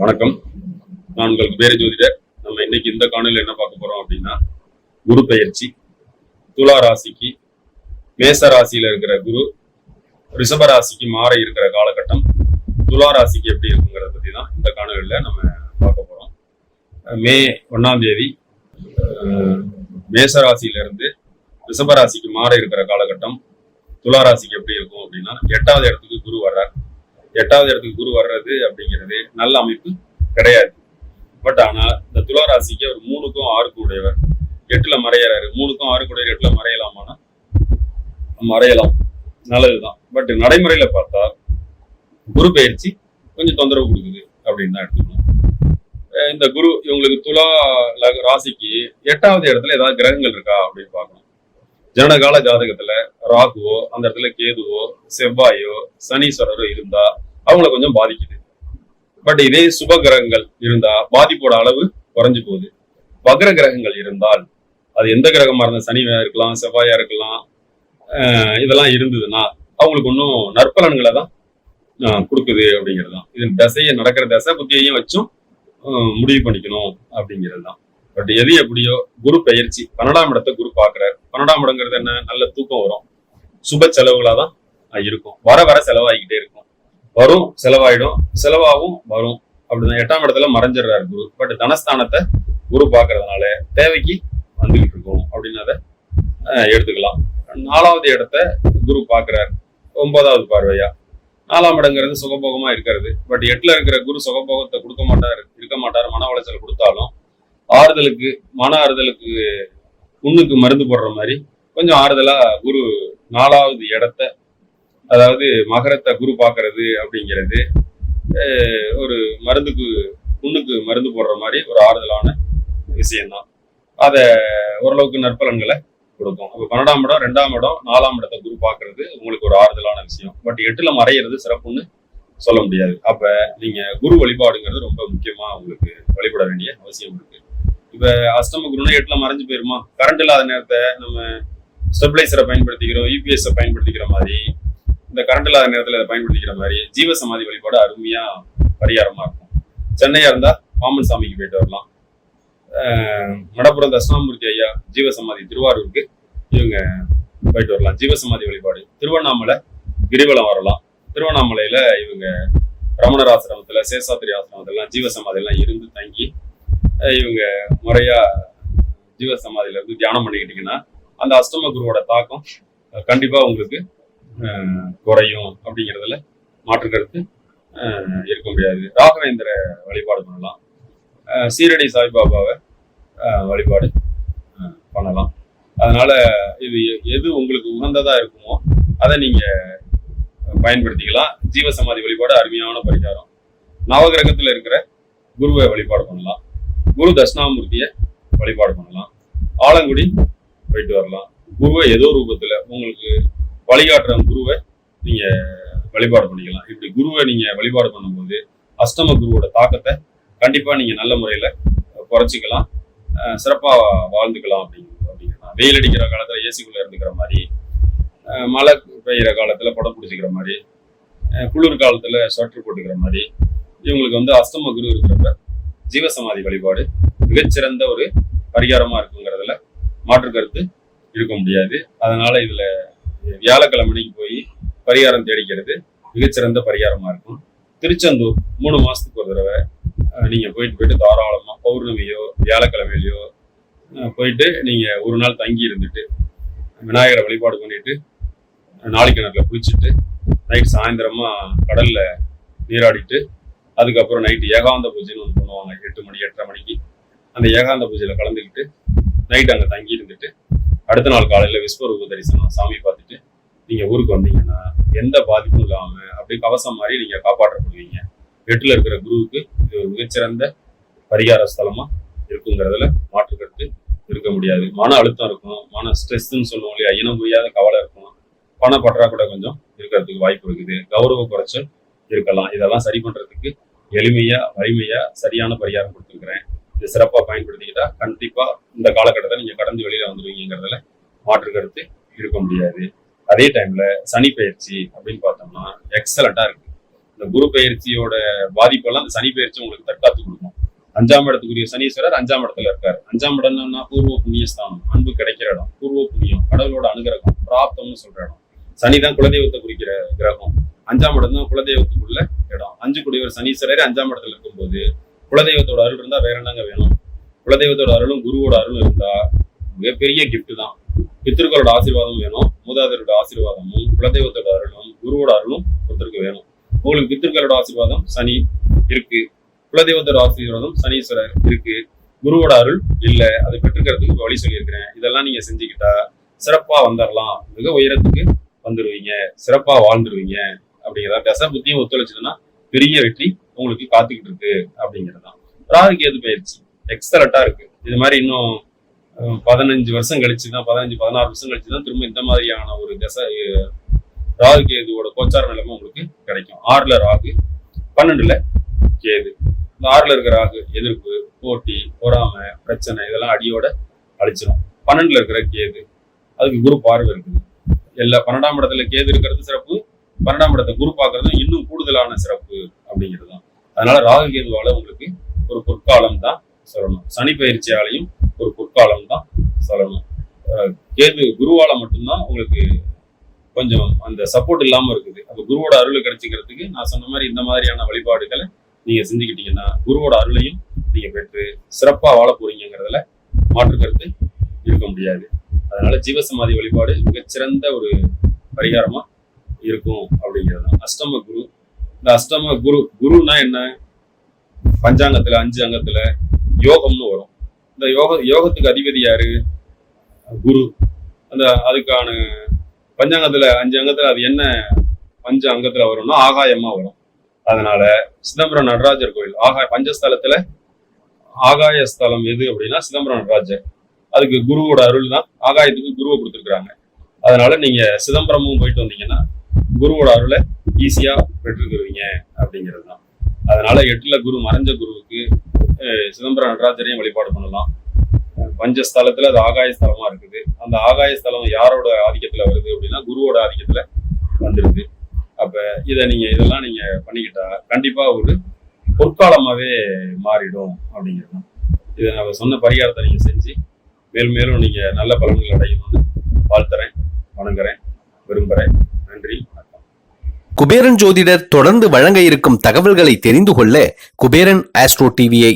வணக்கம். நான் உங்கள் பேரு ஜோதிடர் நம்ம இன்னைக்கு இந்த காணொலியில் என்ன பார்க்க போறோம் அப்படின்னா குரு பெயர்ச்சி. துலா ராசிக்கு மேச ராசியில இருக்கிற குரு ரிஷப ராசிக்கு மாற இருக்கிற காலகட்டம் துலா ராசிக்கு எப்படி இருக்குங்கிறத பத்தி தான் இந்த காணொலியில் நம்ம பார்க்க போறோம். மே ஒன்னாம் தேதி மேச ராசியில இருந்து ரிஷப ராசிக்கு மாற இருக்கிற காலகட்டம் துலா ராசிக்கு எப்படி இருக்கும் அப்படின்னா எட்டாவது இடத்துக்கு குரு வர்றார். எட்டாவது இடத்துக்கு குரு வர்றது அப்படிங்கிறது நல்ல அமைப்பு கிடையாது. பட் ஆனால் இந்த துலா ராசிக்கு அவர் மூணுக்கும் ஆறுக்கும் உடையவர். எட்டுல மறையறாரு. மூணுக்கும் ஆறுக்கு உடையவர். எட்டுல மறையலாமானா? மறையலாம். நல்லதுதான். பட் நடைமுறையில பார்த்தா குரு பயிற்சி கொஞ்சம் தொந்தரவு கொடுக்குது அப்படின்னு தான் எடுத்துக்கணும். இந்த குரு இவங்களுக்கு துலா லக- ராசிக்கு எட்டாவது இடத்துல ஏதாவது கிரகங்கள் இருக்கா அப்படின்னு பார்க்கணும். ஜனகால ஜாதகத்துல ராகுவோ அந்த இடத்துல கேதுவோ செவ்வாயோ சனீஸ்வரரோ இருந்தா அவங்கள கொஞ்சம் பாதிக்குது. பட் இதே சுப கிரகங்கள் இருந்தா பாதிப்போட அளவு குறைஞ்சு போகுது. வக்ர கிரகங்கள் இருந்தால் அது எந்த கிரகமா இருந்தால் சனியா இருக்கலாம் செவ்வாயா இருக்கலாம் இதெல்லாம் இருந்ததுன்னா அவங்களுக்கு ஒன்றும் நற்பலன்களை தான் கொடுக்குது அப்படிங்கிறது தான். இது தசையை நடக்கிற தசை புத்தியையும் வச்சும் முடிவு பண்ணிக்கணும் அப்படிங்கிறது தான். பட் எது எப்படியோ குரு பயிற்சி பன்னெண்டாம் இடத்தை குரு பார்க்குறாரு. பன்னெண்டாம் இடங்கிறது என்ன? நல்ல தூக்கம் வரும். சுப செலவுகளா தான் இருக்கும். வர வர செலவாகிக்கிட்டே இருக்கும். வரும் செலவாயிடும். செலவாகவும் வரும். அப்படிதான். எட்டாம் இடத்துல மறைஞ்சிடுறாரு குரு. பட் தனஸ்தானத்தை குரு பார்க்கறதுனால தேவைக்கு வந்துகிட்டு இருக்கும் அப்படின்னு அதை எடுத்துக்கலாம். நாலாவது இடத்த குரு பார்க்கறாரு. ஒன்பதாவது பார்வையா? நாலாம் இடங்கிறது சுகபோகமா இருக்கிறது. பட் எட்டுல இருக்கிற குரு சுகபோகத்தை கொடுக்க மாட்டார். இருக்க மாட்டார். மன உளைச்சல் கொடுத்தாலும் ஆறுதலுக்கு மன ஆறுதலுக்கு புண்ணுக்கு மருந்து போடுற மாதிரி. கொஞ்சம் ஆறுதலா குரு நாலாவது இடத்த அதாவது மகரத்தை குரு பார்க்கறது அப்படிங்கிறது ஒரு மருந்துக்கு புண்ணுக்கு மருந்து போடுற மாதிரி ஒரு ஆறுதலான விஷயம்தான். அதை ஓரளவுக்கு நற்பலன்களை கொடுக்கும். அப்போ பன்னெண்டாம் இடம் ரெண்டாம் இடம் நாலாம் இடத்தை குரு பார்க்கறது உங்களுக்கு ஒரு ஆறுதலான விஷயம். பட் எட்டுல மறையிறது சிறப்புன்னு சொல்ல முடியாது. அப்ப நீங்க குரு வழிபாடுங்கிறது ரொம்ப முக்கியமா உங்களுக்கு வழிபட வேண்டிய அவசியம் இருக்கு. இப்போ அஷ்டம குருனா எட்டுல மறைஞ்சு போயிருமா? கரண்ட் இல்லாத நேரத்தை நம்ம ஸ்டெபிளைசரை பயன்படுத்திக்கிறோம் யூபிஎஸ்ஸை பயன்படுத்திக்கிற மாதிரி இந்த கரண்ட் இல்லாத நேரத்தில் இதை பயன்படுத்திக்கிற மாதிரி ஜீவ சமாதி வழிபாடு அருமையாக பரிகாரமாக இருக்கும். சென்னையாக இருந்தால் பாமன் சாமிக்கு போயிட்டு வரலாம். மடப்புறம் தட்சிணாமூர்த்தி ஐயா ஜீவசமாதி திருவாரூருக்கு இவங்க போயிட்டு வரலாம். ஜீவசமாதி வழிபாடு. திருவண்ணாமலை கிரிவலம் வரலாம். திருவண்ணாமலையில் இவங்க ரமணர் ஆசிரமத்தில் சேஷாத்திரி ஆசிரமத்திலாம் ஜீவசமாதியெல்லாம் இருந்து தங்கி இவங்க இவங்க முறையா ஜீவசமாதியில இருந்து தியானம் பண்ணிக்கிட்டீங்கன்னா அந்த அஷ்டம குருவோட தாக்கம் கண்டிப்பாக கண்டிப்பா உங்களுக்கு குறையும் அப்படிங்கிறதுல மாற்று கருத்து இருக்க முடியாது. ராகவேந்திர வழிபாடு பண்ணலாம். சீரடி சாய்பாபாவை வழிபாடு பண்ணலாம். அதனால இது எ- எது உங்களுக்கு உகந்ததா இருக்குமோ அதை நீங்க பயன்படுத்திக்கலாம். ஜீவசமாதி வழிபாடு அருமையான பரிகாரம். நவகிரகத்தில் இருக்கிற குருவை வழிபாடு பண்ணலாம். குரு தட்சிணாமூர்த்தியை வழிபாடு பண்ணலாம். ஆலங்குடி போயிட்டு வரலாம். குருவை ஏதோ ரூபத்தில் உங்களுக்கு வழிகாட்டுற குருவை நீங்கள் வழிபாடு பண்ணிக்கலாம். இப்படி குருவை நீங்கள் வழிபாடு பண்ணும்போது அஷ்டம குருவோட தாக்கத்தை கண்டிப்பாக நீங்கள் நல்ல முறையில் குறைச்சிக்கலாம். சிறப்பாக வாழ்ந்துக்கலாம் அப்படிங்கிறது அப்படிங்கிறதான் வெயில் அடிக்கிற காலத்தில் ஏசிக்குள்ளே இருந்துக்கிற மாதிரி மழை பெய்கிற காலத்தில் படம் பிடிச்சிக்கிற மாதிரி குளிர் காலத்தில் ஸ்வெட்டர் போட்டுக்கிற மாதிரி இவங்களுக்கு வந்து அஸ்தம குரு இருக்கிறப்ப ஜீவசமாதி வழிபாடு மிகச்சிறந்த ஒரு பரிகாரமா இருக்குங்கிறதுல மாற்று கருத்து இருக்க முடியாது. அதனால இதுல வியாழக்கிழமைக்கு போய் பரிகாரம் தேடிக்கிறது மிகச்சிறந்த பரிகாரமா இருக்கும். திருச்செந்தூர் மூணு மாசத்துக்கு ஒரு தடவை நீங்க போயிட்டு போயிட்டு தாராளமா பௌர்ணமியோ வியாழக்கிழமையிலையோ போயிட்டு நீங்க ஒரு நாள் தங்கி இருந்துட்டு விநாயகரை வழிபாடு பண்ணிட்டு நாளை குளிச்சுட்டு நைட் சாயந்தரமா கடல்ல நீராடிட்டு அதுக்கப்புறம் நைட்டு ஏகாந்த பூஜைன்னு ஒன்று பண்ணுவாங்க. எட்டு மணி எட்டரை மணிக்கு. அந்த ஏகாந்த பூஜையில் கலந்துக்கிட்டு நைட் அங்கே தங்கி இருந்துட்டு அடுத்த நாள் காலையில் விஸ்வரூப தரிசனம் சாமி பார்த்துட்டு நீங்கள் ஊருக்கு வந்தீங்கன்னா எந்த பாதிப்பும் இல்லாமல் அப்படியே கவசம் மாதிரி நீங்கள் காப்பாற்றப்படுவீங்க. எட்டில் இருக்கிற குருவுக்கு இது ஒரு மிகச்சிறந்த பரிகார ஸ்தலமாக இருக்குங்கிறதுல மாற்று இருக்க முடியாது. மன அழுத்தம் இருக்கும் மன ஸ்ட்ரெஸ்ன்னு சொல்லுவோம் இல்லையா? இனம் முடியாத கவலை இருக்கும். பண பற்றாக்குறை கொஞ்சம் இருக்கிறதுக்கு வாய்ப்பு இருக்குது. கௌரவ குறைச்சல் இருக்கலாம். இதெல்லாம் சரி பண்ணுறதுக்கு எளிமையா வலிமையா சரியான பரிகாரம் கொடுத்துருக்கிறேன். இது சிறப்பாக பயன்படுத்திக்கிட்டா கண்டிப்பா இந்த காலகட்டத்தை நீங்க கடந்து வெளியில வந்துருவீங்கிறதுல மாற்று கருத்து இருக்க முடியாது. அதே டைம்ல சனி பயிற்சி அப்படின்னு பார்த்தோம்னா எக்ஸலண்டா இருக்கு. இந்த குரு பயிற்சியோட பாதிப்பெல்லாம் அந்த சனி பயிற்சி உங்களுக்கு தற்காத்து கொடுக்கும். அஞ்சாம் இடத்துக்குரிய சனீஸ்வரர் அஞ்சாம் இடத்துல இருக்காரு. அஞ்சாம் இடம்னா பூர்வ புண்ணியஸ்தானம். அன்பு கிடைக்கிற இடம். பூர்வ புண்ணியம். கடவுளோட அனுகிரகம் பிராப்தம்னு சொல்ற இடம். சனி தான் குலதெய்வத்தை குறிக்கிற கிரகம். அஞ்சாம் இடம் தான் குலதெய்வத்துக்குள்ள அஞ்சு குடியவர் சனீஸ்வரர் அஞ்சாம் இடத்துல இருக்கும்போது குலதெய்வத்தோட அருள் இருந்தா வேற என்னங்க வேணும்? குலதெய்வத்தோட அருளும் குருவோட அருளும் இருந்தா மிகப்பெரிய கிஃப்ட் தான். பித்திருக்களோட ஆசீர்வாதம் வேணும் மூதாதையரோட ஆசீர்வாதமும் குலதெய்வத்தோட அருளும் குருவோட அருளும் ஒருத்தருக்கு வேணும். உங்களுக்கு பித்திருக்களோட ஆசீர்வாதம் சனி இருக்கு. குலதெய்வத்தோட ஆசீர்வாதம் சனீஸ்வரர் இருக்கு. குருவோட அருள் இல்லை அதை பெற்றுக்கிறதுக்கு வழி சொல்லியிருக்கிறேன். இதெல்லாம் நீங்க செஞ்சுக்கிட்டா சிறப்பா வந்துடலாம் மிக உயரத்துக்கு வந்துடுவீங்க சிறப்பா வாழ்ந்துருவீங்க. அப்படிங்கிறத தச புத்தியும் ஒத்துழைச்சதுன்னா பெரிய வெற்றி உங்களுக்கு காத்துக்கிட்டு இருக்கு அப்படிங்கிறதுதான். ராகு கேது பயிற்சி. எக்ஸலட்டா இருக்கு. இது மாதிரி இன்னும் பதினஞ்சு வருஷம் கழிச்சு தான் பதினஞ்சு பதினாறு வருஷம் கழிச்சு தான் திரும்ப இந்த மாதிரியான ஒரு தசை ராகு கேதுவோட கோச்சார நிலைமை உங்களுக்கு கிடைக்கும். ஆறுல ராகு பன்னெண்டுல கேது. இந்த ஆறுல இருக்கிற ராகு எதிர்ப்பு போட்டி பொறாமை பிரச்சனை இதெல்லாம் அடியோட அழிச்சிடும் பன்னெண்டுல இருக்கிற கேது அதுக்கு குரு பார்வை இருக்குது. எல்லா பன்னெண்டாம் இடத்துல கேது இருக்கிறது சிறப்பு பன்னெண்டாம் இடத்தை குரு பார்க்கறது இன்னும் கூடுதலான சிறப்பு அப்படிங்கிறது தான் அதனால ராகு கேதுவால உங்களுக்கு ஒரு பொற்காலம் தான் சொல்லணும். சனி பயிற்சியாலையும் ஒரு பொற்காலம் தான் சொல்லணும். கேது குருவால மட்டும்தான் உங்களுக்கு கொஞ்சம் அந்த சப்போர்ட் இல்லாம இருக்குது. அந்த குருவோட அருள் கிடைச்சிக்கிறதுக்கு நான் சொன்ன மாதிரி இந்த மாதிரியான வழிபாடுகளை நீங்க செஞ்சுக்கிட்டீங்கன்னா குருவோட அருளையும் நீங்க பெற்று சிறப்பா வாழ போறீங்கிறதுல மாற்று கருத்து இருக்க முடியாது. அதனால ஜீவசமாதி வழிபாடு மிகச்சிறந்த ஒரு பரிகாரமா இருக்கும் அப்படிங்கிறது தான் அஷ்டம குரு இந்த அஷ்டம குரு குருன்னா என்ன? பஞ்சாங்கத்துல அஞ்சு அங்கத்துல யோகம்னு வரும். இந்த யோக யோகத்துக்கு அதிபதி யாரு? குரு. அந்த அதுக்கான பஞ்சாங்கத்துல அஞ்சு அங்கத்துல அது என்ன பஞ்ச அங்கத்துல வரும்னா ஆகாயமா வரும். அதனால சிதம்பரம் நடராஜர் கோயில் ஆகாய பஞ்சஸ்தலத்துல ஆகாய ஸ்தலம் எது அப்படின்னா சிதம்பரம் நடராஜர். அதுக்கு குருவோட அருள் தான் ஆகாயத்துக்கு குருவை கொடுத்துருக்குறாங்க. அதனால நீங்க சிதம்பரமும் போயிட்டு வந்தீங்கன்னா குருவோட அருளை ஈஸியா பெற்றுக்குருவீங்க அப்படிங்கிறது தான் அதனால எட்டுல குரு மறைஞ்ச குருவுக்கு சிதம்பரம் நடராஜரையும் வழிபாடு பண்ணலாம். அஹ், பஞ்சஸ்தலத்துல அது ஆகாய ஸ்தலமா இருக்குது. அந்த ஆகாய ஸ்தலம் யாரோட ஆதிக்கத்துல வருது அப்படின்னா குருவோட ஆதிக்கத்துல வந்துருது அப்ப இதை நீங்க இதெல்லாம் நீங்க பண்ணிக்கிட்டா கண்டிப்பா ஒரு பொற்காலமாவே மாறிடும் அப்படிங்கிறது தான். இதை நான் சொன்ன பரிகாரத்தை நீங்க செஞ்சு மேலும் மேலும் நீங்க நல்ல பலன்கள் அடையணும்னு வாழ்த்துறேன் வணங்குறேன் விரும்புறேன். குபேரன் ஜோதிடர் தொடர்ந்து வழங்க இருக்கும் தகவல்களை தெரிந்து கொள்ள குபேரன் ஆஸ்ட்ரோ டிவியை